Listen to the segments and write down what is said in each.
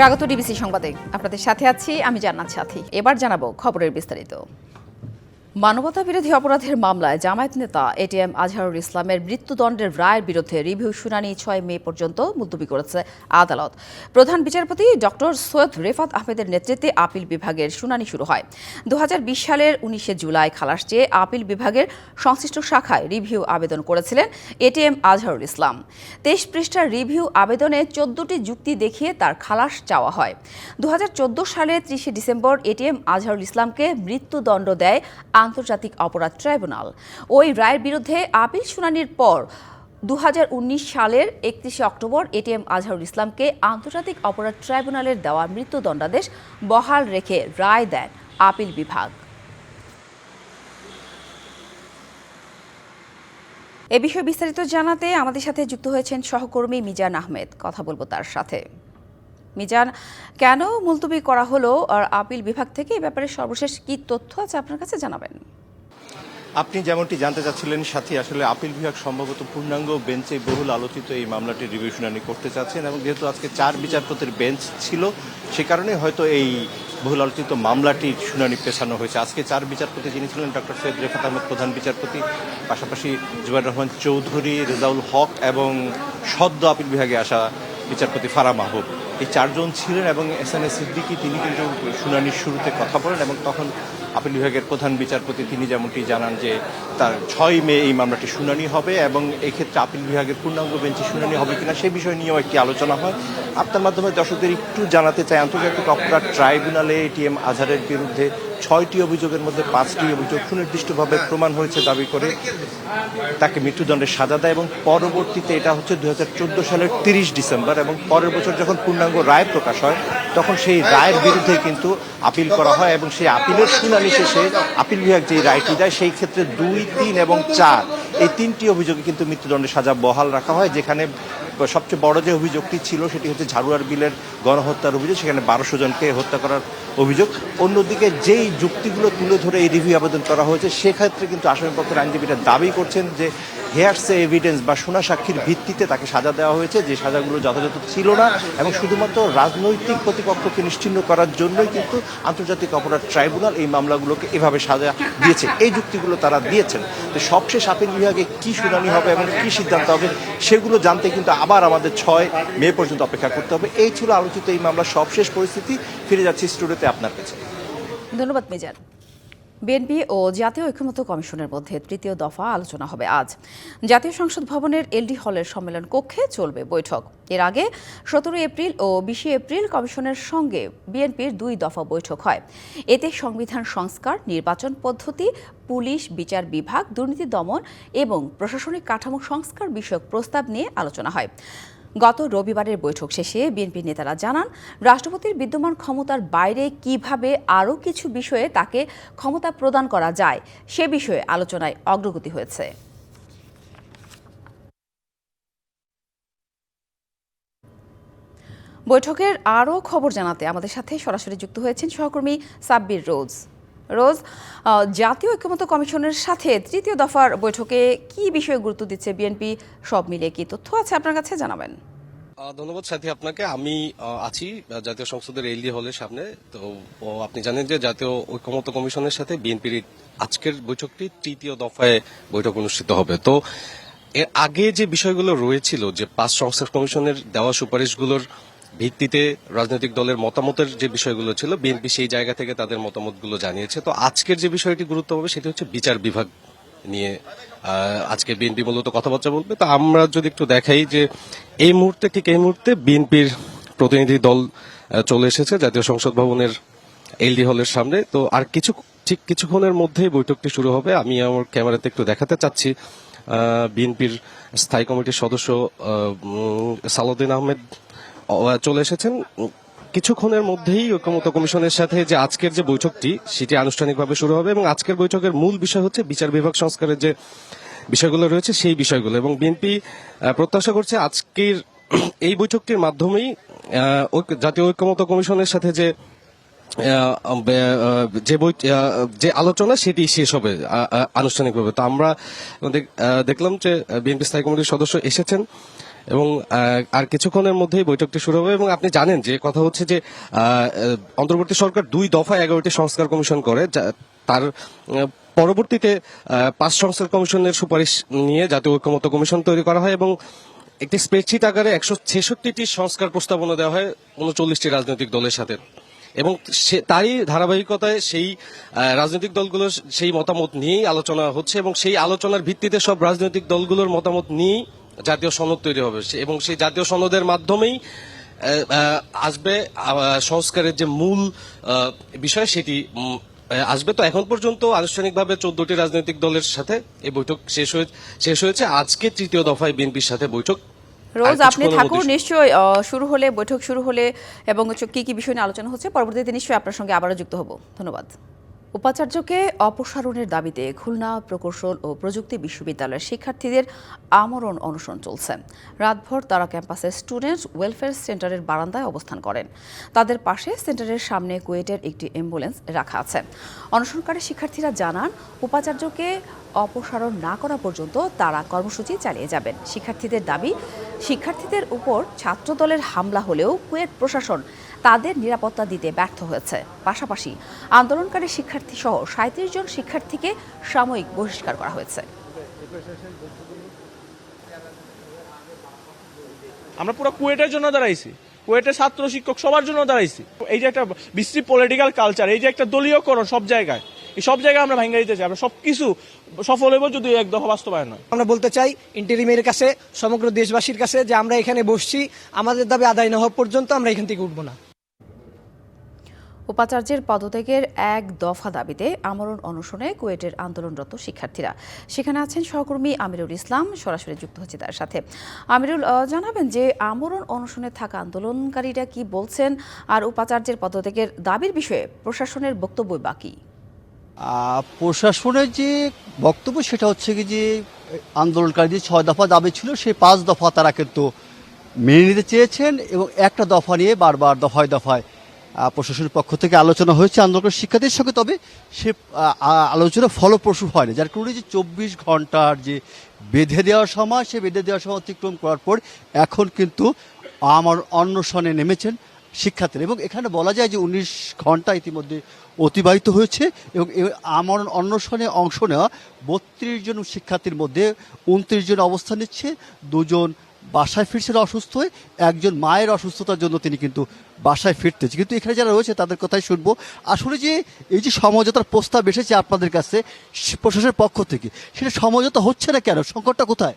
স্বাগত ডিবিসি সংবাদে। আপনাদের সাথে আছি আমি জান্নাত সাথী। এবার জানাব খবরের বিস্তারিত। মানবতা বিরোধী অপরাধের মামলায় জামায়াত নেতা এটিএম আজহারুল ইসলামের মৃত্যুদণ্ডের রায়ের বিরুদ্ধে রিভিউ শুনানি ছয় মে পর্যন্ত মুলতবি করেছে আদালত। প্রধান বিচারপতি ডক্টর সৈয়দ রেফাত আহমেদের নেতৃত্বে আপিল বিভাগের শুনানি শুরু হয়। দু সালের উনিশে জুলাই খালাস চেয়ে আপিল বিভাগের সংশ্লিষ্ট শাখায় রিভিউ আবেদন করেছিলেন এটিএম আজহারুল ইসলাম। তেইশ পৃষ্ঠার রিভিউ আবেদনে চোদ্দটি যুক্তি দেখিয়ে তার খালাস চাওয়া হয়। দু সালের ত্রিশে ডিসেম্বর এটিএম আজহারুল ইসলামকে মৃত্যুদণ্ড দেয় আন্তর্জাতিক অপরাধ ট্রাইব্যুনাল। ওই রায়ের বিরুদ্ধে আপিল শুনানির পর দুহাজার উনিশ সালের একত্রিশে অক্টোবর এটিএম আজহারুল ইসলামকে আন্তর্জাতিক অপরাধ ট্রাইব্যুনালের দেওয়া মৃত্যুদণ্ডাদেশ বহাল রেখে রায় দেন আপিল বিভাগ। এ বিষয়ে বিস্তারিত জানাতে আমাদের সাথে যুক্ত হয়েছেন সহকর্মী মিজান আহমেদ। কথা বলব তার সাথে। মিজান, কেন মুলতবি করা হলো আর আপিল বিভাগ থেকে এই ব্যাপারে সর্বশেষ কি তথ্য আছে আপনার কাছে জানাবেন। আপনি যেমনটি জানতে চাচ্ছিলেন, সাথী, আসলে আপিল বিভাগ সম্ভবত পূর্ণাঙ্গ বেঞ্চে বহুল আলোচিত এই মামলাটির রিভিউ শুনানি করতে চাচ্ছেন এবং যেহেতু আজকে চার বিচারপতির বেঞ্চ ছিল, সে কারণে হয়তো এই বহুল আলোচিত মামলাটির শুনানি পেছানো হয়েছে। আজকে চার বিচারপতি যিনি ছিলেন ডক্টর সৈয়দ রেফাত আহমেদ, প্রধান বিচারপতি, পাশাপাশি জুবাইর রহমান চৌধুরী, রেজাউল হক এবং সদ্য আপিল বিভাগে আসা বিচারপতি ফারা মাহবুব। এই চারজন ছিলেন এবং এস এন এস সিদ্দিকি, তিনি কিন্তু শুনানির শুরুতে কথা বলেন এবং তখন আপিল বিভাগের প্রধান বিচারপতি তিনি যেমনটি জানান যে তার ছয় মে এই মামলাটি শুনানি হবে এবং এই ক্ষেত্রে আপিল বিভাগের পূর্ণাঙ্গ বেঞ্চে শুনানি হবে কিনা সেই বিষয় নিয়েও একটি আলোচনা হয়। আপনার মাধ্যমে দর্শকদের একটু জানাতে চাই, আন্তর্জাতিক অপরাধ ট্রাইব্যুনালে এটিএম আজহারের বিরুদ্ধে ছয়টি অভিযোগের মধ্যে পাঁচটি অভিযোগ সুনির্দিষ্টভাবে প্রমাণ হয়েছে দাবি করে তাকে মৃত্যুদণ্ডের সাজা দেয় এবং পরবর্তীতে এটা হচ্ছে দু হাজার চোদ্দ সালের তিরিশ ডিসেম্বর এবং পরের বছর যখন পূর্ণাঙ্গ রায় প্রকাশ হয়, তখন সেই রায়ের বিরুদ্ধে কিন্তু আপিল করা হয় এবং সেই আপিলের শুনানি শেষে আপিল বিভাগ যে রায়টি দেয়, সেই ক্ষেত্রে দুই, তিন এবং চার, এই তিনটি অভিযোগে কিন্তু মৃত্যুদণ্ডের সাজা বহাল রাখা হয়। যেখানে সবচেয়ে বড় যে অভিযোগটি ছিল, সেটি হচ্ছে ঝাড়ুয়ার বিলের গণহত্যার অভিযোগ, সেখানে বারোশো জনকে হত্যা করার অভিযোগ। অন্যদিকে যেই যুক্তিগুলো তুলে ধরে এই রিভিউ আবেদন করা হয়েছে, সেক্ষেত্রে কিন্তু আসামিপক্ষের আইনজীবীরা দাবি করছেন যে হেয়ারসে এভিডেন্স বা সোনা সাক্ষীর ভিত্তিতে তাকে সাজা দেওয়া হয়েছে। যে সাজাগুলো যথাযথ ছিল না এবং শুধুমাত্র রাজনৈতিক প্রতিপক্ষকে নিশ্চিহ্ন করার জন্যই কিন্তু আন্তর্জাতিক অপরাধ ট্রাইব্যুনাল এই মামলাগুলোকে এভাবে সাজা দিয়েছে। এই যুক্তিগুলো তারা দিয়েছেন। তো সবশেষ আপিল বিভাগে কি শুনানি হবে এবং কি সিদ্ধান্ত হবে সেগুলো জানতে কিন্তু আবার আমাদের ছয় মে পর্যন্ত অপেক্ষা করতে হবে। এই ছিল আলোচিত এই মামলার সবশেষ পরিস্থিতি। ফিরে যাচ্ছি স্টুডিওতে আপনার কাছে। ধন্যবাদ মিজান বিএনপি ও জাতীয় ঐক্যমত্য কমিশনের মধ্যে তৃতীয় দফা আলোচনা হবে আজ। জাতীয় সংসদ ভবনের এলডি হলের সম্মেলন কক্ষে চলবে বৈঠক। এর আগে সতেরো এপ্রিল ও বিশে এপ্রিল কমিশনের সঙ্গে বিএনপির দুই দফা বৈঠক হয়। এতে সংবিধান সংস্কার, নির্বাচন পদ্ধতি, পুলিশ, বিচার বিভাগ, দুর্নীতি দমন এবং প্রশাসনিক কাঠামো সংস্কার বিষয়ক প্রস্তাব নিয়ে আলোচনা হয়। গত রবিবারের বৈঠক শেষে বিএনপি নেতারা জানান, রাষ্ট্রপতির বিদ্যমান ক্ষমতার বাইরে কীভাবে আরও কিছু বিষয়ে তাকে ক্ষমতা প্রদান করা যায়, সে বিষয়ে আলোচনায় অগ্রগতি হয়েছে। বৈঠকের আরও খবর জানাতে আমাদের সাথে সরাসরি যুক্ত হয়েছেন সহকর্মী সাব্বির রোজ। রোজ জাতীয় ঐক্যমত্য কমিশনের সাথে তৃতীয় দফার বৈঠকে কি বিষয়ে গুরুত্ব দিচ্ছে বিএনপি, সব মিলিয়ে কি তথ্য আছে আপনার কাছে? জানাবেন। ধন্যবাদ সাথী আপনাকে। আমি আছি জাতীয় সংসদের এলডি হলের সামনে। তো আপনি জানেন যে জাতীয় ঐক্যমত্য কমিশনের সাথে বিএনপির আজকের বৈঠকটি তৃতীয় দফায় বৈঠক অনুষ্ঠিত হবে। তো, এর আগে যে বিষয়গুলো রয়েছিল, যে পাঁচ সংস্কার কমিশনের দেওয়া সুপারিশগুলোর ভিত্তিতে রাজনৈতিক দলের মতামতের যে বিষয়গুলো ছিল বিএনপি সেই জায়গা থেকে তাদের মতামতগুলো জানিয়েছে। তো আজকের যে বিষয়টি গুরুত্ব পাবে সেটি হচ্ছে বিচার বিভাগ নিয়ে আজকে বিএনপি মূলত কথাবার্তা বলবে। তো আমরা যদি একটু দেখাই যে এই মুহূর্তে ঠিক এই মুহূর্তে বিএনপির প্রতিনিধি দল চলে এসেছে জাতীয় সংসদ ভবনের এলডি হলের সামনে। তো আর কিছু ঠিক কিছুক্ষণের মধ্যেই বৈঠকটি শুরু হবে। আমি আমার ক্যামেরাতে একটু দেখাতে চাচ্ছি বিএনপির স্থায়ী কমিটির সদস্য সালাউদ্দিন আহমেদ আহ, চলে এসেছেন। কিছুক্ষণের মধ্যেই ঐক্যমত্য কমিশনের সাথে যে আজকের যে বৈঠকটি, সেটি আনুষ্ঠানিকভাবে শুরু হবে এবং আজকের বৈঠকের মূল বিষয় হচ্ছে বিচার বিভাগ সংস্কারের যে বিষয়গুলো রয়েছে, সেই বিষয়গুলো। এবং বিএনপি প্রত্যাশা করছে আজকের এই বৈঠকটির মাধ্যমেই জাতীয় ঐক্যমত্য কমিশনের সাথে যে যে বই যে আলোচনা, সেটি শেষ হবে আনুষ্ঠানিকভাবে। তো আমরা দেখলাম যে বিএনপি স্থায়ী কমিটির সদস্য এসেছেন। এবং আর কিছুক্ষণের মধ্যেই বৈঠকটি শুরু হবে এবং আপনি জানেন যে কথা হচ্ছে যে অন্তর্বর্তী সরকার দুই দফায় এগারোটি সংস্কার কমিশন করে তার পরবর্তীতে পাঁচ সংস্কার কমিশনের সুপারিশ নিয়ে জাতীয় ঐক্যমত্য কমিশন তৈরি করা হয় এবং একটি স্প্রেডশিট আকারে একশো ছেষট্টিটি সংস্কার প্রস্তাবনা দেওয়া হয় উনচল্লিশটি রাজনৈতিক দলের সাথে। এবং তারই ধারাবাহিকতায় সেই রাজনৈতিক দলগুলোর সেই মতামত নিয়েই আলোচনা হচ্ছে এবং সেই আলোচনার ভিত্তিতে সব রাজনৈতিক দলগুলোর মতামত নিয়েই জাতীয় সনদ তৈরি হবে। এবং সেই জাতীয় সনদের মাধ্যমেই আসবে সংস্কারের যে মূল বিষয় সেটি আসবে। তো এখন পর্যন্ত আনুষ্ঠানিকভাবে চোদ্দটি রাজনৈতিক দলের সাথে এই বৈঠক শেষ হয়ে শেষ হয়েছে। আজকে তৃতীয় দফায় বিএনপির সাথে বৈঠক। রোজ আপনি থাকুন নিশ্চয়ই শুরু হলে বৈঠক শুরু হলে এবং কি কি বিষয় নিয়ে আলোচনা হচ্ছে পরবর্তীতে নিশ্চয়ই আপনার সঙ্গে আবারও যুক্ত হব। ধন্যবাদ। উপাচার্যকে অপসারণের দাবিতে খুলনা প্রকৌশল ও প্রযুক্তি বিশ্ববিদ্যালয়ের শিক্ষার্থীদের আমরণ অনশন চলছে। রাতভর তারা ক্যাম্পাসের স্টুডেন্ট ওয়েলফেয়ার সেন্টারের বারান্দায় অবস্থান করেন। তাদের পাশে সেন্টারের সামনে কুয়েটের একটি অ্যাম্বুলেন্স রাখা আছে। অনশনকারী শিক্ষার্থীরা জানান, উপাচার্যকে অপসারণ না করা পর্যন্ত তারা কর্মসূচি চালিয়ে যাবেন। শিক্ষার্থীদের দাবি, শিক্ষার্থীদের উপর ছাত্রদলের হামলা হলেও কুয়েট প্রশাসন তাদের নিরাপত্তা দিতে ব্যর্থ হয়েছে। পাশাপাশি আন্দোলনকারী শিক্ষার্থী সহ সাঁত্রিশ জন শিক্ষার্থীকে সাময়িক বহিষ্কার করা হয়েছে। আমরা পুরো কুয়েটের জন্য দাঁড়াইছি। কুয়েটের ছাত্র শিক্ষক সবার জন্য দাঁড়াইছি। এই যে একটা বিশ্রী পলিটিক্যাল কালচার এই যে একটা দলীয়করণ সব জায়গায় এই সব জায়গায় আমরা ভেঙে দিতে চাই। আমরা সব কিছু সফল হইব যদি এক দফা বাস্তবায়ন হয়। আমরা বলতে চাই ইন্টেরিমের কাছে সমগ্র দেশবাসীর কাছে যে আমরা এখানে বসছি আমাদের দাবি আদায় না হওয়া পর্যন্ত আমরা এখান থেকে উঠবো না। উপাচার্যের পদত্যাগের এক দফা দাবিতে আমরণ অনশনে কুয়েটের আন্দোলনরত শিক্ষার্থীরা। সেখানে আছেন সহকর্মী আমিরুল ইসলাম, সরাসরি যুক্ত হচ্ছে তার সাথে। আমিরুল জানাবেন যে আমরণ অনশনে থাকা আন্দোলনকারীরা কি বলছেন আর উপাচার্যের পদত্যাগের দাবির বিষয়ে প্রশাসনের বক্তব্য বাকি। প্রশাসনের যে বক্তব্য সেটা হচ্ছে কি যে, আন্দোলনকারীদের ছয় দফা দাবি ছিল, সেই পাঁচ দফা তারা কিন্তু মেনে নিতে চেয়েছেন এবং একটা দফা নিয়ে বারবার দফায় দফায় প্রশাসনের পক্ষ থেকে আলোচনা হয়েছে আন্দোলনের শিক্ষার্থীর সঙ্গে, তবে সে আলোচনা ফলপ্রসূ হয়নি। যার কারণে যে চব্বিশ ঘণ্টার যে বেঁধে দেওয়ার সময়, সে বেঁধে দেওয়ার সময় অতিক্রম করার পর এখন কিন্তু আমার অন্বেষণে নেমেছেন শিক্ষার্থীরা। এবং এখানে বলা যায় যে উনিশ ঘণ্টা ইতিমধ্যে অতিবাহিত হয়েছে এবং আমার অন্বেষণে অংশ নেওয়া বত্রিশ জন শিক্ষার্থীর মধ্যে উনত্রিশ জন অবস্থান নিচ্ছে। দুজন বাসায় ফিরছেন অসুস্থ হয়ে একজন মায়ের অসুস্থতার জন্য তিনি কিন্তু বাসায় ফিরতেছে। কিন্তু এখানে যারা রয়েছে, তাদের কথাই শুনব। আসলে যে এই যে সমঝোতার প্রস্তাব এসেছে আপনাদের কাছে প্রশাসনের পক্ষ থেকে, সেটা সমঝোতা হচ্ছে না কেন? সংকটটা কোথায়?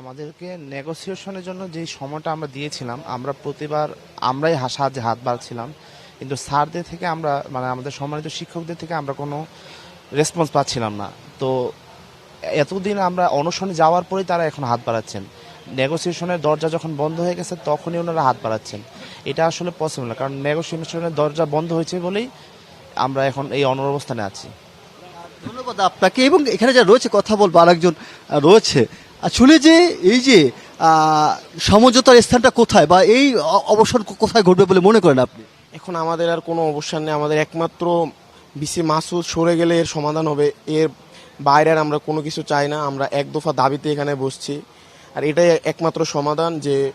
আমাদেরকে নেগোসিয়েশনের জন্য যেই সময়টা আমরা দিয়েছিলাম, আমরা প্রতিবার আমরাই সাহায্যে হাত বাড়ছিলাম। কিন্তু স্যারদের থেকে আমরা মানে আমাদের সম্মানিত শিক্ষকদের থেকে আমরা কোনো রেসপন্স পাচ্ছিলাম না। তো এতদিন আমরা অনশনে যাওয়ার পরেই তারা এখন হাত বাড়াচ্ছেন। নেগোসিয়েশনের দরজা যখন বন্ধ হয়ে গেছে তখনই ওনারা হাত বাড়াচ্ছেন। এটা আসলে পসিবল না কারণ নেগোসিয়েশনের দরজা বন্ধ হয়েছে বলেই আমরা এখন এই অনবস্থানে আছি। ধন্যবাদ আপনাকে এবং এখানে যা রয়েছে কথা বলব আরেকজন রয়েছে। আসলে যে এই যে সমঝোতার স্থানটা কোথায় বা এই অবসর কোথায় ঘটবে বলে মনে করেন আপনি? এখন আমাদের আর কোনো অবসর নেই আমাদের একমাত্র বিসি মাসুদ সরে গেলে এর সমাধান হবে এর বাইরে আর আমরা কোনো কিছু চাই না আমরা এক দফা দাবিতে এখানে বসছি। আর এটাই একমাত্র সমাধান যে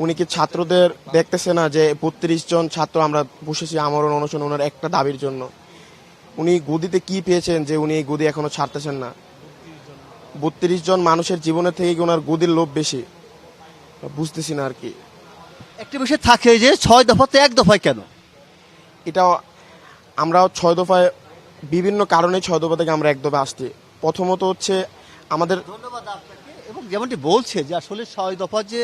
উনি কি ছাত্রদের দেখতেছে না যে বত্রিশ জন ছাত্র আমরা বসেছি আমরণ অনশন ওনার একটা দাবির জন্য? উনি গদিতে কি পেয়েছেন যে উনি এই গদি এখনও ছাড়তেছেন না? বত্রিশ জন মানুষের জীবনের থেকে কি ওনার গদির লোভ বেশি? বুঝতেছি না আর কি। একটা বিষয় থাকে যে ছয় দফাতে এক দফায় কেন? এটা আমরা ছয় দফায় বিভিন্ন কারণে ছয় দফা থেকে আমরা এক দফা আসছি। প্রথমত হচ্ছে আমাদের ধন্যবাদ যেমনটি বলছে যে আসলে ছয় দফা যে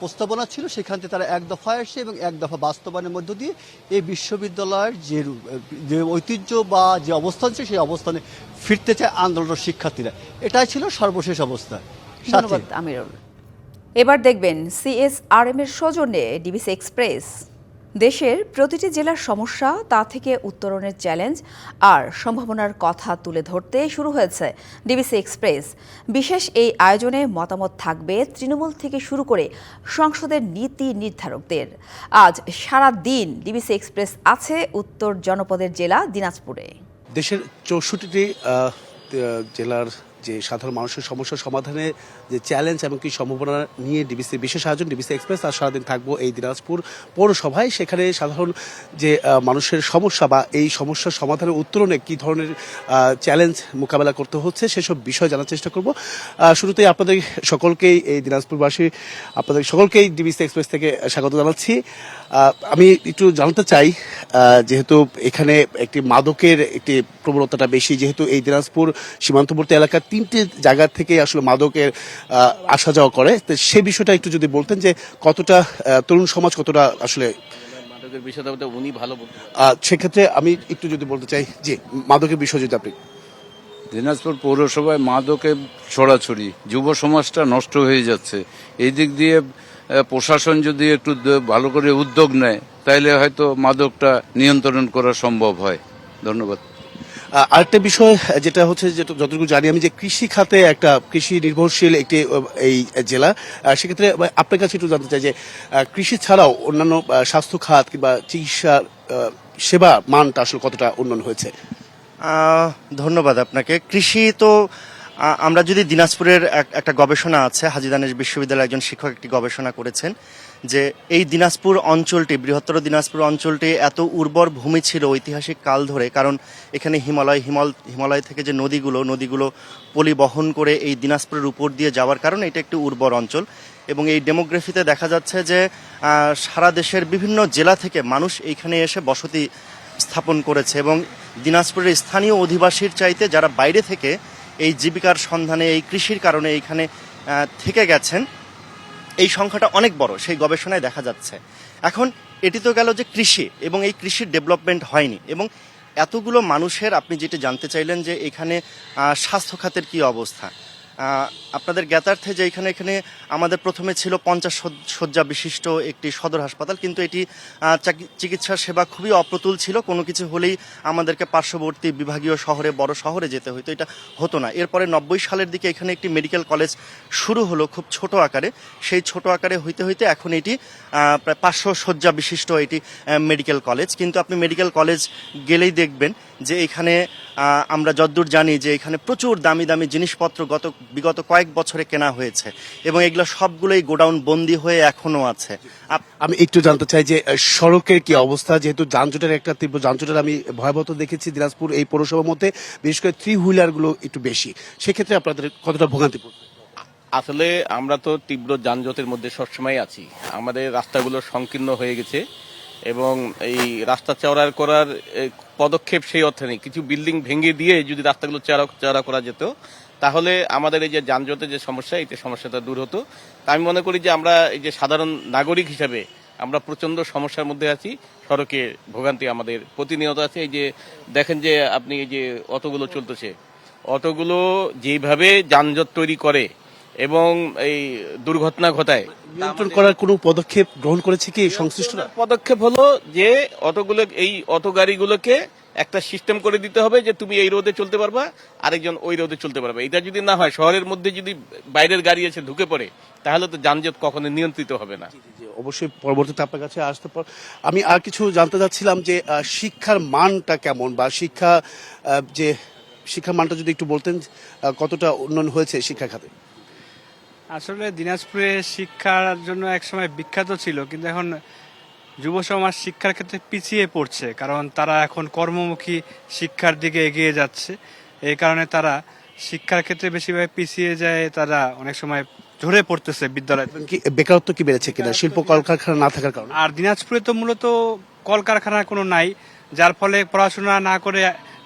প্রস্তাবনা ছিল, সেখান থেকে তারা এক দফায় আসছে এবং এক দফা বাস্তবায়নের মধ্য দিয়ে এই বিশ্ববিদ্যালয়ের যে যে ঐতিহ্য বা যে অবস্থান ছিল, সেই অবস্থানে ফিরতে চায় আন্দোলনের শিক্ষার্থীরা। এটাই ছিল সর্বশেষ অবস্থা। এবার দেখবেন সিএসআরএম এর সৌজন্যে ডিবিসি এক্সপ্রেস। দেশের প্রতিটি জেলার সমস্যা তা থেকে উত্তরণের চ্যালেঞ্জ আর সম্ভাবনার কথা তুলে ধরতে শুরু হয়েছে ডিবিসি এক্সপ্রেস। বিশেষ এই আয়োজনে মতামত থাকবে তৃণমূল থেকে শুরু করে সংসদের নীতি নির্ধারকদের। আজ সারা দিন ডিবিসি এক্সপ্রেস আছে উত্তর জনপদের জেলা দিনাজপুরে। দেশের চৌষট্টিটি জেলার যে সাধারণ মানুষের সমস্যার সমাধানে যে চ্যালেঞ্জ এবং কি সম্ভাবনা নিয়ে ডিবিসি বিশেষ আয়োজন ডিবিসি এক্সপ্রেস আর সারাদিন থাকব এই দিনাজপুর পৌরসভায়। সেখানে সাধারণ যে মানুষের সমস্যা বা এই সমস্যার সমাধানের উত্তরণে কি ধরনের চ্যালেঞ্জ মোকাবেলা করতে হচ্ছে সেসব বিষয় জানার চেষ্টা করব। শুরুতেই আপনাদের সকলকেই এই দিনাজপুরবাসী, আপনাদের সকলকেই ডিবিসি এক্সপ্রেস থেকে স্বাগত জানাচ্ছি। আমি একটু জানতে চাই যেহেতু এখানে একটি মাদকের একটি প্রবণতাটা বেশি, যেহেতু এই দিনাজপুর সীমান্তবর্তী এলাকার তিনটে জায়গা থেকে আসলে মাদকের আসা যাওয়া করে। তো সে বিষয়টা একটু যদি বলতেন যে কতটা তরুণ সমাজ কতটা আসলে মাদকের বিষয়টা উনি ভালো সেক্ষেত্রে আমি একটু যদি বলতে চাই যে মাদকের বিষয় যদি আপনি দিনাজপুর পৌরসভায় মাদকে ছড়াছড়ি যুব সমাজটা নষ্ট হয়ে যাচ্ছে। এই দিক দিয়ে প্রশাসন যদি একটু ভালো করে উদ্যোগ নেয় তাইলে হয়তো মাদকটা নিয়ন্ত্রণ করা সম্ভব হয়। ধন্যবাদ। আরেকটা বিষয়, যেটা হচ্ছে যেটা যতটুকু জানি আমি যে কৃষি খাতে একটা কৃষি নির্ভরশীল একটি এই জেলা সেক্ষেত্রে আপনার কাছে একটু জানতে চাই যে কৃষি ছাড়াও অন্যান্য স্বাস্থ্য খাত কিংবা চিকিৎসা সেবা মানটা আসলে কতটা উন্নয়ন হয়েছে? ধন্যবাদ আপনাকে। কৃষি তো আমরা যদি দিনাজপুরের এক- একটা গবেষণা আছে, হাজি দানেশ বিশ্ববিদ্যালয়ের একজন শিক্ষক একটি গবেষণা করেছেন। যে এই দিনাজপুর অঞ্চলটি, বৃহত্তর দিনাজপুর অঞ্চলটি এত উর্বর ভূমি ছিল ঐতিহাসিক কাল ধরে। কারণ এখানে হিমালয়, হিমাল, হিমালয় থেকে যে নদীগুলো নদীগুলো পলিবহন করে এই দিনাজপুরের উপর দিয়ে যাওয়ার কারণে এটা একটি উর্বর অঞ্চল। এবং এই ডেমোগ্রাফিতে দেখা যাচ্ছে যে সারা দেশের বিভিন্ন জেলা থেকে মানুষ এইখানে এসে বসতি স্থাপন করেছে। এবং দিনাজপুরের স্থানীয় অধিবাসীর চাইতে যারা বাইরে থেকে এই জীবিকার সন্ধানে, এই কৃষির কারণে এইখানে থেকে গেছেন এই সংখ্যাটা অনেক বড়, সেই গবেষণায় দেখা যাচ্ছে। এখন এটি তো গেল যে কৃষি, এবং এই কৃষির ডেভেলপমেন্ট হয়নি, এবং এতগুলো মানুষের আপনি যেটা জানতে চাইলেন যে এখানে স্বাস্থ্য খাতের কি অবস্থা। আপনাদের জ্ঞাতার্থে যে এখানে এখানে আমাদের প্রথমে ছিল পঞ্চাশ শয্যা বিশিষ্ট একটি সদর হাসপাতাল, কিন্তু এটি চিকিৎসা সেবা খুবই অপ্রতুল ছিল। কোনো কিছু হলেই আমাদেরকে পার্শ্ববর্তী বিভাগীয় শহরে, বড় শহরে যেতে হতো এটা হতো না। এরপরে নব্বই সালের দিকে এখানে একটি মেডিকেল কলেজ শুরু হলো খুব ছোট আকারে। সেই ছোট আকারে হইতে হইতে এখন এটি প্রায় পাঁচশো শয্যা বিশিষ্ট এটি মেডিকেল কলেজ। কিন্তু আপনি মেডিকেল কলেজ গেলেই দেখবেন যে এখানে আমরা যদ্দূর জানি যে এখানে প্রচুর দামি দামি জিনিসপত্র গত বিগত কয়েক বছরে কেনা হয়েছে এবং এগুলো সবগুলোই গোডাউন বন্দি হয়ে এখনও আছে। আপ- আমি একটু জানতে চাই যে সড়কের কি অবস্থা? যেহেতু যানজটের একটা তীব্র যানজটের আমি ভয়াবহতা দেখেছি দিনাজপুর এই পৌরসভার মধ্যে বিশেষ করে থ্রি হুইলারগুলো একটু বেশি। সেক্ষেত্রে আপনাদের কতটা ভোগান্তি পড়ছে আসলে আমরা তো তীব্র যানজটের মধ্যে সবসময় আছি। আমাদের রাস্তাগুলো সংকীর্ণ হয়ে গেছে। এবং এই রাস্তা চওড়ার করার পদক্ষেপ সেই অর্থে নেই। কিছু বিল্ডিং ভেঙে দিয়ে যদি রাস্তাগুলো চওড়া চওড়া করা যেত, তাহলে আমাদের এই যে যানজটের যে সমস্যা এই সমস্যাটা দূর হতো। তা আমি মনে করি যে আমরা এই যে সাধারণ নাগরিক হিসাবে আমরা প্রচণ্ড সমস্যার মধ্যে আছি। সড়কে ভোগান্তি আমাদের প্রতিনিয়ত আছে। এই যে দেখেন যে আপনি এই যে অটোগুলো চলতেছে। অটোগুলো যেভাবে যানজট তৈরি করে এবং এই দুর্ঘটনা ঘটায়। নিয়ন্ত্রণ করার কোনো পদক্ষেপ গ্রহণ করেছে কি সংশ্লিষ্টরা? পদক্ষেপ হলো যে অটোগুলো এই অটো গাড়িগুলোকে একটা সিস্টেম করে দিতে হবে যে তুমি এই রোদে চলতে পারবা আরেকজন ওই রোদে চলতে পারবে। এটা যদি না হয় শহরের মধ্যে যদি বাইরের গাড়ি এসে ঢুকে পড়ে তাহলে তো যানজট কখনো নিয়ন্ত্রিত হবে না। অবশ্যই পরবর্তীতে আপনার কাছে আসতে পর আমি আর কিছু জানতে চাচ্ছিলাম যে শিক্ষার মানটা কেমন বা শিক্ষা যে শিক্ষার মানটা যদি একটু বলতেন কতটা উন্নয়ন হয়েছে শিক্ষা খাতে? আসলে দিনাজপুরে শিক্ষার জন্য একসময় বিখ্যাত ছিল কিন্তু এখন যুব সমাজ শিক্ষার ক্ষেত্রে পিছিয়ে পড়ছে কারণ তারা এখন কর্মমুখী শিক্ষার দিকে এগিয়ে যাচ্ছে। এই কারণে তারা শিক্ষার ক্ষেত্রে বেশিরভাগ পিছিয়ে যায় তারা অনেক সময় ঝরে পড়তেছে বিদ্যালয় বেকারত্ব কি বেড়েছে কিনা? শিল্প কলকারখানা না থাকার কারণে? আর দিনাজপুরে তো মূলত কলকারখানা কোনো নাই যার ফলে পড়াশোনা না করে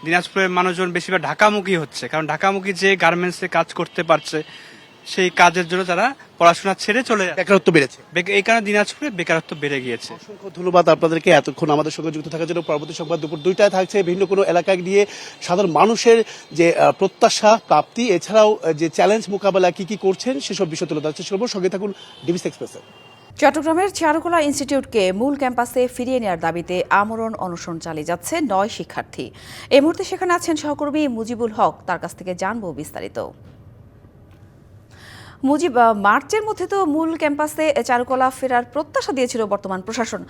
দিনাজপুরের মানুষজন বেশিরভাগ ঢাকামুখী হচ্ছে কারণ ঢাকামুখী যে গার্মেন্টসে কাজ করতে পারছে সেই কাজের জন্য তারা পড়াশোনা ছেড়ে চলে যাচ্ছে। বেকারত্ব বেড়েছে। এই কারণে দিনাজপুরে বেকারত্ব বেড়ে গিয়েছে। অসংখ্য ধন্যবাদ আপনাদেরকে। এতক্ষণ আমাদের সঙ্গে যুক্ত থাকার জন্য পরবর্তী সংবাদ দুপুর দুইটায় থাকছে। ভিন্ন কোনো এলাকায় গিয়ে সাধারণ মানুষের যে প্রত্যাশা প্রাপ্তি এছাড়াও যে চ্যালেঞ্জ মোকাবেলা কি কি করছেন সেসব বিষয় তুলে ধরার চেষ্টা করব। সঙ্গে থাকুন ডিভিস এক্সপ্রেসে। চট্টগ্রামের চারুকলা ইনস্টিটিউটকে মূল ক্যাম্পাসে ফিরিয়ে নেওয়ার দাবিতে আমরণ অনশন চালিয়ে যাচ্ছে নয় শিক্ষার্থী। এই মুহূর্তে সেখানে আছেন সহকর্মী মুজিবুল হক। তার কাছ থেকে জানব বিস্তারিত। মুজিব মার্চের মধ্যে তো মূল ক্যাম্পাসে চারুকলা ফেরার প্রত্যাশা দিয়েছিল বর্তমান প্রশাসন।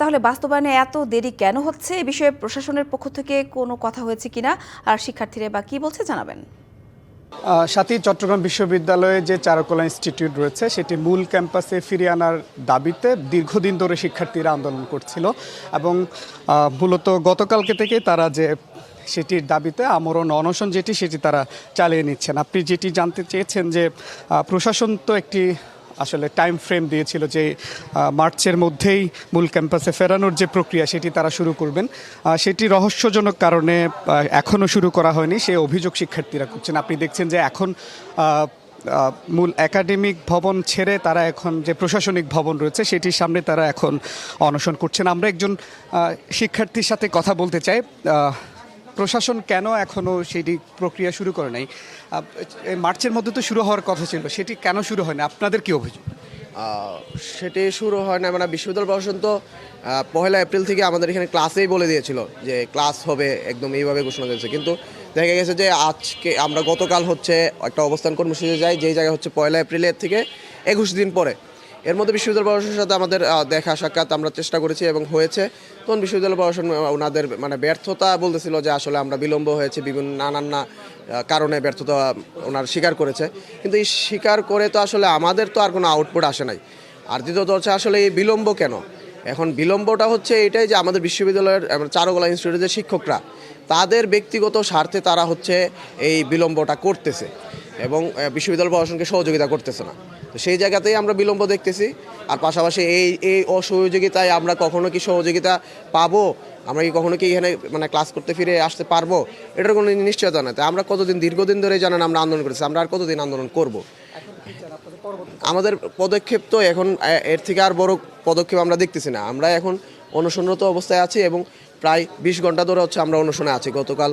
তাহলে বাস্তবায়নে এত দেরি কেন হচ্ছে? এ বিষয়ে প্রশাসনের পক্ষ থেকে কোনো কথা হয়েছে কিনা? আর শিক্ষার্থীরা বা কি বলছে জানাবেন। সাথী, চট্টগ্রাম বিশ্ববিদ্যালয়ে যে চারুকলা ইনস্টিটিউট রয়েছে, সেটি মূল ক্যাম্পাসে ফিরিয়ে আনার দাবিতে দীর্ঘদিন ধরে শিক্ষার্থীরা আন্দোলন করছিল এবং মূলত গতকালকে থেকে তারা যে সেটির দাবিতে আমরণ অনশন যেটি, সেটি তারা চালিয়ে নিচ্ছেন। আপনি যেটি জানতে চেয়েছেন যে প্রশাসন তো একটি আসলে টাইম ফ্রেম দিয়েছিল যে মার্চের মধ্যেই মূল ক্যাম্পাসে ফেরানোর যে প্রক্রিয়া, সেটি তারা শুরু করবেন। সেটি রহস্যজনক কারণে এখনও শুরু করা হয়নি। সে অভিযোগ শিক্ষার্থীরা করছেন। আপনি দেখছেন যে এখন মূল একাডেমিক ভবন ছেড়ে তারা এখন যে প্রশাসনিক ভবন রয়েছে, সেটির সামনে তারা এখন অনশন করছেন। আমরা একজন শিক্ষার্থীর সাথে কথা বলতে চাই। প্রশাসন কেন এখনও সেটি প্রক্রিয়া শুরু করে নাই? মার্চের মধ্যে তো শুরু হওয়ার কথা ছিল, সেটি কেন শুরু হয়নি? আপনাদের কি অভিযোগ? সেটি শুরু হয় না মানে বিশ্ববিদ্যালয় প্রশাসন তো পহেলা এপ্রিল থেকে আমাদের এখানে ক্লাসেই বলে দিয়েছিল যে ক্লাস হবে একদম এইভাবে ঘোষণা করেছে কিন্তু দেখা গেছে যে আজকে আমরা গতকাল হচ্ছে একটা অবস্থান কর্মসূচি যাই, যেই জায়গায় হচ্ছে পয়লা এপ্রিলের থেকে একুশ দিন পরে। এর মধ্যে বিশ্ববিদ্যালয় প্রশাসনের সাথে আমাদের দেখা সাক্ষাৎ আমরা চেষ্টা করেছি এবং হয়েছে। তখন বিশ্ববিদ্যালয় প্রশাসন ওনাদের মানে ব্যর্থতা বলতেছিল যে আসলে আমরা বিলম্ব হয়েছে, বিভিন্ন নানান না কারণে ব্যর্থতা ওনার স্বীকার করেছে। কিন্তু এই স্বীকার করে তো আসলে আমাদের তো আর কোনো আউটপুট আসে নাই। আর দ্বিতীয়ত হচ্ছে আসলে এই বিলম্ব কেন? এখন বিলম্বটা হচ্ছে এটাই যে আমাদের বিশ্ববিদ্যালয়ের চারুকলা ইনস্টিটিউটের যে শিক্ষকরা, তাদের ব্যক্তিগত স্বার্থে তারা হচ্ছে এই বিলম্বটা করতেছে এবং বিশ্ববিদ্যালয় প্রশাসনকে সহযোগিতা করতেছে না। তো সেই জায়গাতেই আমরা বিলম্ব দেখতেছি। আর পাশাপাশি এই এই অসহযোগিতায় আমরা কখনো কি সহযোগিতা পাবো? আমরা কি কখনো কি এখানে মানে ক্লাস করতে ফিরে আসতে পারব? এটার কোনো নিশ্চয়তা নাই। তাই আমরা কতদিন, দীর্ঘদিন ধরে জানেন আমরা আন্দোলন করেছি। আমরা আর কতদিন আন্দোলন করব? আমাদের পদক্ষেপ তো এখন এর থেকে আর বড় পদক্ষেপ আমরা দেখতেছি না। আমরা এখন অনুসন্নত অবস্থায় আছি এবং প্রায় বিশ ঘণ্টা ধরে হচ্ছে আমরা অনুশনে আছি। গতকাল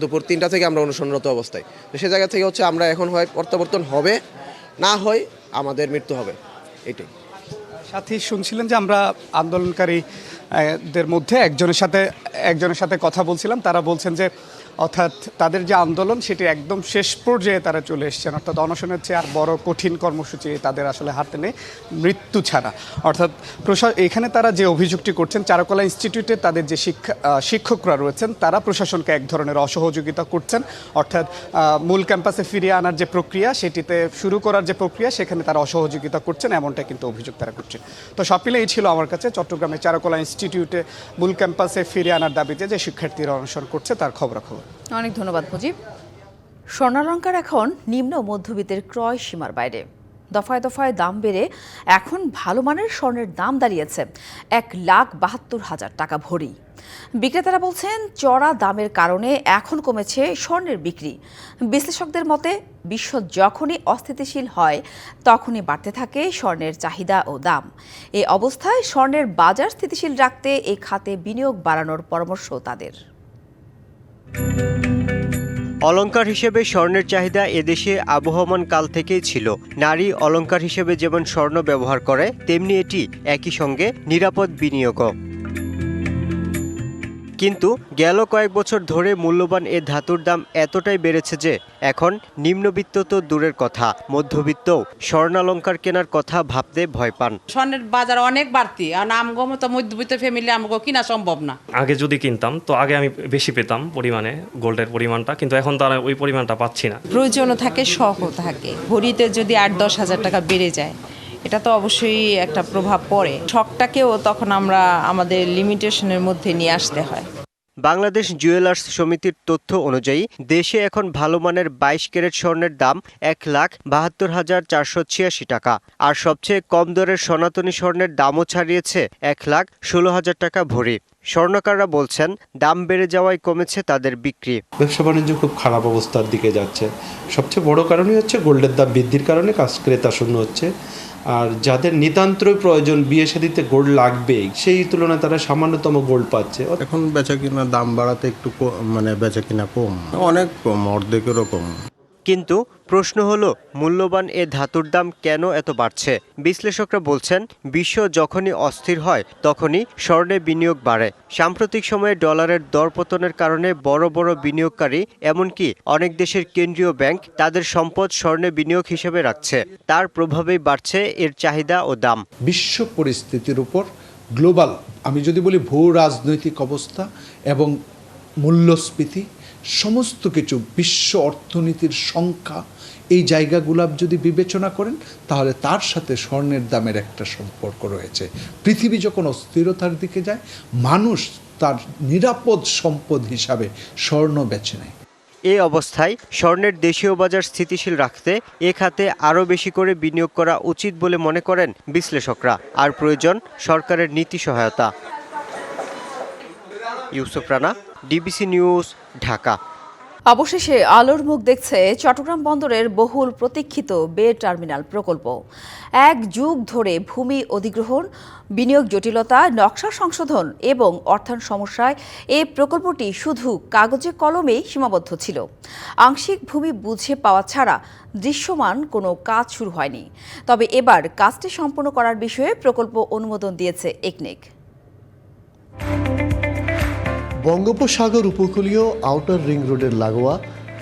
দুপুর তিনটা থেকে আমরা অনুসন্নত অবস্থায়। তো সে জায়গা থেকে হচ্ছে আমরা এখন হয় প্রত্যাবর্তন হবে না হয় আমাদের মৃত্যু হবে। এটাই। সাথী শুনছিলেন যে আমরা আন্দোলনকারীদের মধ্যে একজনের সাথে একজনের সাথে কথা বলছিলাম। তারা বলছেন যে অর্থাৎ তাদের যে আন্দোলন, সেটি একদম শেষ পর্যায়ে তারা চলে এসছেন। অর্থাৎ অনশনের চেয়ে আর বড় কঠিন কর্মসূচি তাদের আসলে হাতে নেই, মৃত্যু ছাড়া। অর্থাৎ প্রশা এখানে তারা যে অভিযোগটি করছেন, চারুকলা ইনস্টিটিউটে তাদের যে শিক্ষা শিক্ষকরা রয়েছেন, তারা প্রশাসনকে এক ধরনের অসহযোগিতা করছেন। অর্থাৎ মূল ক্যাম্পাসে ফিরিয়ে আনার যে প্রক্রিয়া, সেটিতে শুরু করার যে প্রক্রিয়া, সেখানে তারা অসহযোগিতা করছেন এমনটা কিন্তু অভিযোগ তারা করছেন। তো সব এই ছিল আমার কাছে চট্টগ্রামের চারুকলা ইনস্টিটিউটে মূল ক্যাম্পাসে ফিরিয়ে আনার দাবিতে যে শিক্ষার্থীরা অনুসরণ করছে, তার খবরাখবর। অনেক ধন্যবাদ মুজিব। স্বর্ণালঙ্কার এখন নিম্ন মধ্যবিত্তের ক্রয় সীমার বাইরে। দফায় দফায় দাম বেড়ে এখন ভালো মানের স্বর্ণের দাম দাঁড়িয়েছে এক লাখ বাহাত্তর হাজার টাকা ভরি। বিক্রেতারা বলছেন, চড়া দামের কারণে এখন কমেছে স্বর্ণের বিক্রি। বিশ্লেষকদের মতে, বিশ্ব যখনই অস্থিতিশীল হয়, তখনই বাড়তে থাকে স্বর্ণের চাহিদা ও দাম। এই অবস্থায় স্বর্ণের বাজার স্থিতিশীল রাখতে এ খাতে বিনিয়োগ বাড়ানোর পরামর্শ তাদের। অলংকার হিসেবে স্বর্ণের চাহিদা এদেশে আবহমান কাল থেকেই ছিল। নারী অলঙ্কার হিসেবে যেমন স্বর্ণ ব্যবহার করে, তেমনি এটি একই সঙ্গে নিরাপদ বিনিয়োগও। কিন্তু গেল কয়েক বছর ধরে মূল্যবান এ ধাতুর দাম এতটাই বেড়েছে যে এখন নিম্নবিত্ত তো দূরের কথা মধ্যবিত্তও স্বর্ণালঙ্কার কেনার কথা ভাবতে ভয় পান। স্বর্ণের বাজার অনেক বাড়তি আর আমগো মতো মধ্যবিত্ত ফ্যামিলি আমগো কিনা সম্ভব না। আগে যদি কিনতাম তো আগে আমি বেশি পেতাম পরিমাণে গোল্ডের পরিমাণটা কিন্তু এখন তারা ওই পরিমাণটা পাচ্ছি না। প্রয়োজনও থাকে শখও থাকে। ভরিতে যদি আট দশ হাজার টাকা বেড়ে যায় এটা তো অবশ্যই একটা প্রভাব পড়ে। শখটাকেও তখন আমরা আমাদের লিমিটেশনের মধ্যে নিয়ে আসতে হয়। বাংলাদেশ জুয়েলার্স সমিতির তথ্য অনুযায়ী দেশে এখন ভালো মানের বাইশ ক্যারেট স্বর্ণের দাম এক লাখ বাহাত্তর হাজার চারশো ছিয়াশি টাকা। আর সবচেয়ে কম দরের সনাতনী স্বর্ণের দামও ছাড়িয়েছে এক লাখ ষোলো হাজার টাকা ভরি। স্বর্ণকাররা বলছেন দাম বেড়ে যাওয়ায় কমেছে তাদের বিক্রি। ব্যবসা বাণিজ্য খুব খারাপ অবস্থার দিকে যাচ্ছে। সবচেয়ে বড় কারণই হচ্ছে গোল্ডের দাম বৃদ্ধির কারণে কাজ ক্রেতা শূন্য হচ্ছে। আর যাদের নিতান্তই প্রয়োজন বিয়ে শাদিতে গোল্ড লাগবে সেই তুলনায় তারা সামান্যতম গোল্ড পাচ্ছে। এখন বেচা কিনা দাম বাড়াতে একটু ক- মানে বেচা কিনা কম। অনেক কম অর্ধেকেরও কম। কিন্তু প্রশ্ন হলো, মূল্যবান এ ধাতুর দাম কেন এত বাড়ছে? বিশ্লেষকরা বলছেন, বিশ্ব যখনই অস্থির হয়, তখনই স্বর্ণে বিনিয়োগ বাড়ে। সাম্প্রতিক সময়ে ডলারের দরপতনের কারণে বড় বড় বিনিয়োগকারী, এমনকি অনেক দেশের কেন্দ্রীয় ব্যাংক তাদের সম্পদ স্বর্ণে বিনিয়োগ হিসেবে রাখছে। তার প্রভাবেই বাড়ছে এর চাহিদা ও দাম। বিশ্ব পরিস্থিতির উপর গ্লোবাল, আমি যদি বলি ভূ রাজনৈতিক অবস্থা এবং মূল্যস্ফীতি, সমস্ত কিছু বিশ্ব অর্থনীতির সংখ্যা এই জায়গাগুলো যদি বিবেচনা করেন, তাহলে তার সাথে স্বর্ণের দামের একটা সম্পর্ক রয়েছে। পৃথিবী যখন অস্থিরতার দিকে যায়, মানুষ তার নিরাপদ সম্পদ হিসাবে স্বর্ণ বেছে নেয়। এ অবস্থায় স্বর্ণের দেশীয় বাজার স্থিতিশীল রাখতে এ খাতে আরও বেশি করে বিনিয়োগ করা উচিত বলে মনে করেন বিশ্লেষকরা। আর প্রয়োজন সরকারের নীতি সহায়তা। Yusuf Rana, DBC news, Dhaka. অবশেষে আলোর মুখ দেখছে চট্টগ্রাম বন্দরের বহুল প্রতীক্ষিত বে টার্মিনাল প্রকল্প। এক যুগ ধরে ভূমি অধিগ্রহণ, বিনিয়োগ জটিলতা, নকশা সংশোধন এবং অর্থায়ন সমস্যায় এই প্রকল্পটি শুধু কাগজে কলমেই সীমাবদ্ধ ছিল। আংশিক ভূমি বুঝে পাওয়া ছাড়া দৃশ্যমান কোনো কাজ শুরু হয়নি। তবে এবার কাজটি সম্পন্ন করার বিষয়ে প্রকল্প অনুমোদন দিয়েছে একনেক। বঙ্গোপসাগর উপকূলীয় আউটার রিং রোডের লাগোয়া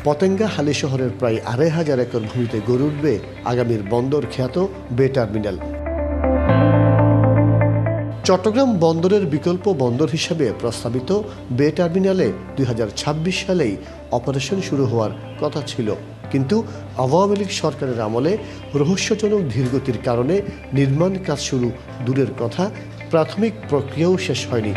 পতেঙ্গা হালি শহরের প্রায় আড়াই হাজার একর ভূমিতে গড়ে উঠবে আগামীর বন্দর খ্যাত বে টার্মিনাল। চট্টগ্রাম বন্দরের বিকল্প বন্দর হিসাবে প্রস্তাবিত বে টার্মিনালে দুই হাজার ছাব্বিশ সালেই অপারেশন শুরু হওয়ার কথা ছিল। কিন্তু আওয়ামী লীগ সরকারের আমলে রহস্যজনক ধীরগতির কারণে নির্মাণ কাজ শুরু দূরের কথা, প্রাথমিক প্রক্রিয়াও শেষ হয়নি।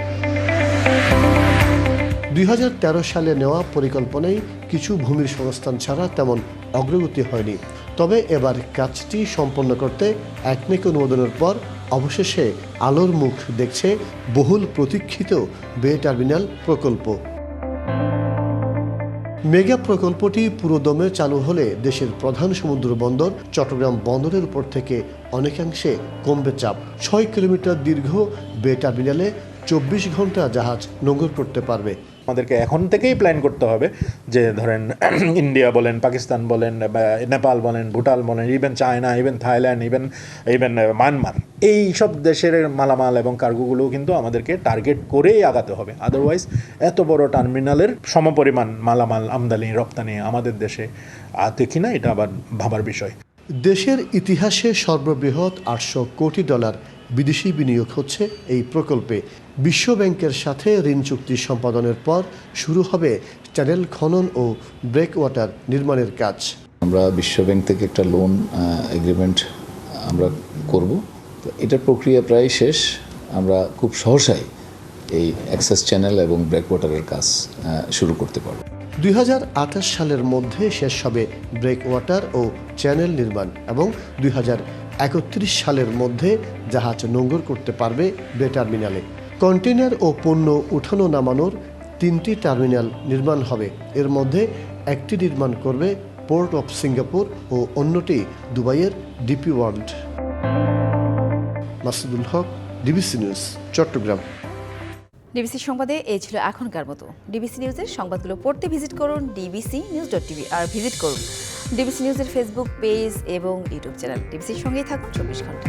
দুই হাজার তেরো সালে নেওয়া পরিকল্পনায় কিছু ভূমির সংস্থান ছাড়া তেমন অগ্রগতি হয়নি। তবে এবার কাজটি সম্পন্ন করতে একনেক অনুমোদনের পর অবশেষে আলোর মুখ দেখছে বহুল প্রতীক্ষিত বে টার্মিনাল প্রকল্প। মেগা প্রকল্পটি পুরোদমে চালু হলে দেশের প্রধান সমুদ্র বন্দর চট্টগ্রাম বন্দরের উপর থেকে অনেকাংশে কমবে চাপ। ছয় কিলোমিটার দীর্ঘ বে টার্মিনালে চব্বিশ ঘণ্টা জাহাজ নোঙর করতে পারবে। আমাদেরকে এখন থেকেই প্ল্যান করতে হবে যে ধরেন ইন্ডিয়া বলেন পাকিস্তান বলেন নেপাল বলেন ভুটান বলেন even China even Thailand even even Myanmar এই সব দেশের মালামাল এবং কার্গোগুলো কিন্তু আমাদেরকে টার্গেট করেই আগাতে হবে। আদারওয়াইজ এত বড় টার্মিনালের সমপরিমাণ মালামাল আমদানি, রপ্তানি আমাদের দেশে আছে কিনা এটা আবার ভাবার বিষয়। দেশের ইতিহাসে সর্ববৃহৎ আটশো কোটি ডলার বিদেশি বিনিয়োগ হচ্ছে এই প্রকল্পে। বিশ্ব ব্যাংকের সাথে ঋণ চুক্তি সম্পাদনের পর শুরু হবে চ্যানেল খনন ও ব্রেক ওয়াটার নির্মাণের কাজ। আমরা বিশ্ব ব্যাংক থেকে একটা লোন এগ্রিমেন্ট আমরা করব। তো এটার প্রক্রিয়া প্রায় শেষ। আমরা খুব সহসাই এই অ্যাক্সেস চ্যানেল এবং ব্রেক ওয়াটারের কাজ শুরু করতে পারব। দুই হাজার আঠাশ সালের মধ্যে শেষ হবে ব্রেক ওয়াটার ও চ্যানেল নির্মাণ এবং দুই হাজার একত্রিশ সালের মধ্যে জাহাজ নোঙ্গর করতে পারবে বে টার্মিনালে। কন্টেনার ও পণ্য উঠানো নামানোর তিনটি টার্মিনাল নির্মাণ হবে। এর মধ্যে একটি নির্মাণ করবে পোর্ট অফ সিঙ্গাপুর ও অন্যটি দুবাইয়ের DP World. Masudul Haque, DBC news, Chattogram. DBC সংবাদে এই ছিল এখনকার মতো। ডিবিসি নিউজের সংবাদগুলো পড়তে ভিজিট করুন ডিবিসি নিউজ ডট টিভি, আর ভিজিট করুন ডিবিসি নিউজের ফেসবুক পেজ এবং ইউটিউব চ্যানেল। ডিবিসির সঙ্গেই থাকুন চব্বিশ ঘণ্টা।